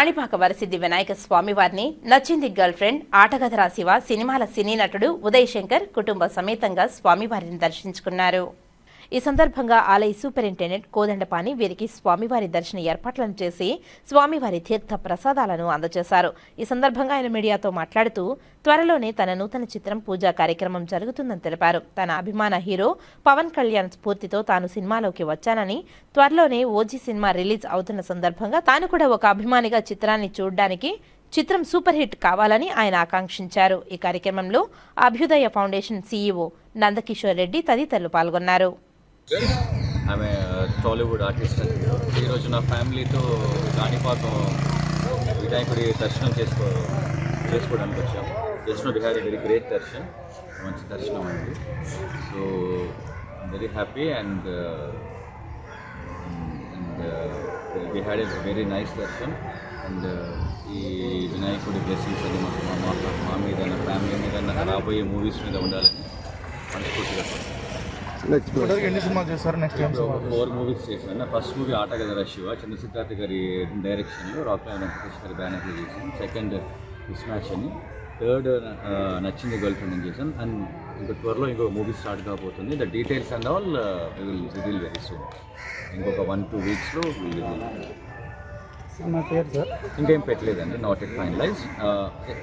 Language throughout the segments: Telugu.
కాణిపాక వరసిద్ధి వినాయక స్వామి వారిని నచ్చింది గర్ల్ ఫ్రెండ్ ఆటగధరా శివ సినిమాల సినీ నటుడు ఉదయ్ శంకర్ కుటుంబ సమేతంగా స్వామివారిని దర్శించుకున్నారు. ఈ సందర్భంగా ఆలయ సూపరింటెండెంట్ కోదండపాని వీరికి స్వామివారి దర్శన ఏర్పాట్లను చేసి స్వామివారి తీర్థ ప్రసాదాలను అందజేశారు. ఈ సందర్భంగా ఆయన మీడియాతో మాట్లాడుతూ త్వరలోనే తన నూతన చిత్రం పూజా కార్యక్రమం జరుగుతుందని తెలిపారు. తన అభిమాన హీరో పవన్ కళ్యాణ్ స్ఫూర్తితో తాను సినిమాలోకి వచ్చానని త్వరలోనే ఓజీ సినిమా రిలీజ్ అవుతున్న సందర్భంగా తాను కూడా ఒక అభిమానిగా చిత్రాన్ని చూడడానికి చిత్రం సూపర్ హిట్ కావాలని ఆయన ఆకాంక్షించారు. ఈ కార్యక్రమంలో అభ్యుదయ ఫౌండేషన్ సీఈఓ నందకిషోర్ రెడ్డి తదితరులు పాల్గొన్నారు. ఆమె టాలీవుడ్ ఆర్టిస్ట్ ఈరోజు నా ఫ్యామిలీతో కాణిపాకం వినాయకుడి దర్శనం చేసుకో చేసుకోవడానికి వచ్చాం. Just Bihari very great darshan. మంచి దర్శనం అండి. So very happy and and we had a very nice darshan. And ఈ వినాయకుడి బ్లెస్సింగ్స్ అని మాకు మా మా- మీద నా ఫ్యామిలీ మీద నా రాబోయే మూవీస్ మీద ఉండాలని ఇప్పటివరకు ఎన్ని సినిమాలు చేస్తారు నెక్స్ట్ టైం ఫోర్ మూవీస్ చేశాను. నా ఫస్ట్ మూవీ ఆట గదరా శివ చంద్రసిద్ధార్థ గారి డైరెక్షన్లో రాక్లైన్ వెంకటేష్ గారి బ్యానర్లో చేశాను. సెకండ్ మిస్ మ్యాచ్ అని. థర్డ్ నచ్చింది గర్ల్ ఫ్రెండ్ అని చేశాను. అండ్ ఇంకా త్వరలో ఇంకొక మూవీ స్టార్ట్ కాబోతుంది. The details and all will reveal very soon ఇంకొక వన్ టూ వీక్స్లో విల్ సినిమా పేరు సార్? ఇంకేం పెట్టలేదండి. Not at finalize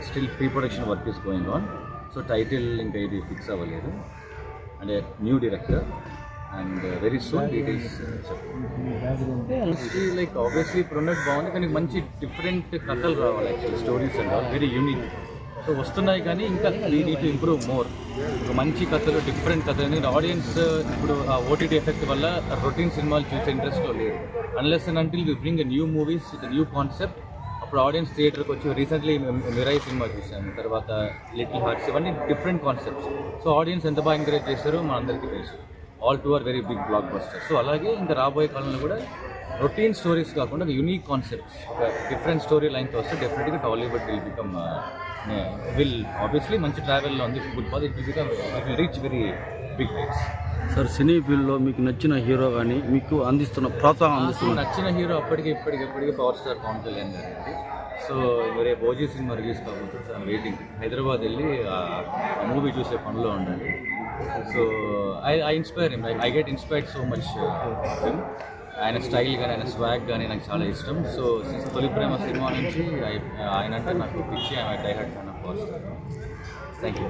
still pre production work is going on so title ఇంకా ఇది ఫిక్స్ అవ్వలేదు. అంటే new director and very soon details like obviously product బాగుంది కానీ మంచి డిఫరెంట్ కథలు రావాలి actually stories and all very unique so వస్తున్నాయి కానీ ఇంకా we need to improve more మంచి కథలు డిఫరెంట్ కథలు ఎందుకంటే ఆడియన్స్ ఇప్పుడు ఆ ఓటీటీ ఎఫెక్ట్ వల్ల రొటీన్ సినిమాలు చూసే ఇంట్రెస్ట్లో లేరు unless and until we bring new movies new concept అప్పుడు ఆడియన్స్ థియేటర్కి వచ్చి రీసెంట్లీ మిరాయి సినిమా చూసాము తర్వాత లిటిల్ హార్ట్స్ ఇవన్నీ డిఫరెంట్ కాన్సెప్ట్స్. సో ఆడియన్స్ ఎంత బాగా ఎంకరేజ్ చేస్తారో మన అందరికీ తెలుసు. All two are very big blockbuster so అలాగే ఇంకా రాబోయే కాలంలో కూడా రొటీన్ స్టోరీస్ కాకుండా యూనిక్ కాన్సెప్ట్స్ ఒక డిఫరెంట్ స్టోరీ లైన్తో వస్తే డెఫినెట్గా Tollywood will become will obviously మంచి ట్రావెల్లో ఉంది. Good pause it will become will reach very big rates sir cine ఫీల్డ్లో మీకు నచ్చిన హీరో కానీ మీకు అందిస్తున్న ప్రోత్సాహం అందిస్తున్న నచ్చిన హీరో అప్పటికి ఇప్పటికి ఇప్పటికి పవర్ స్టార్ పవన్ కళ్యాణ్ గారు సో రేపు ఓజీ సినిమా రిలీజ్ కాబోతుంది సో వెయిటింగ్ హైదరాబాద్ వెళ్ళి ఆ మూవీ చూసే పనిలో ఉండాలి so I I inspire him. I get inspired so much him. ఆయన స్టైల్ కానీ ఆయన స్వాగ్ కానీ నాకు చాలా ఇష్టం. సో తొలి ప్రేమ సినిమా నుంచి ఆయన అంటే నాకు పిచ్చి ఆయన diehard fan of power star. Thank you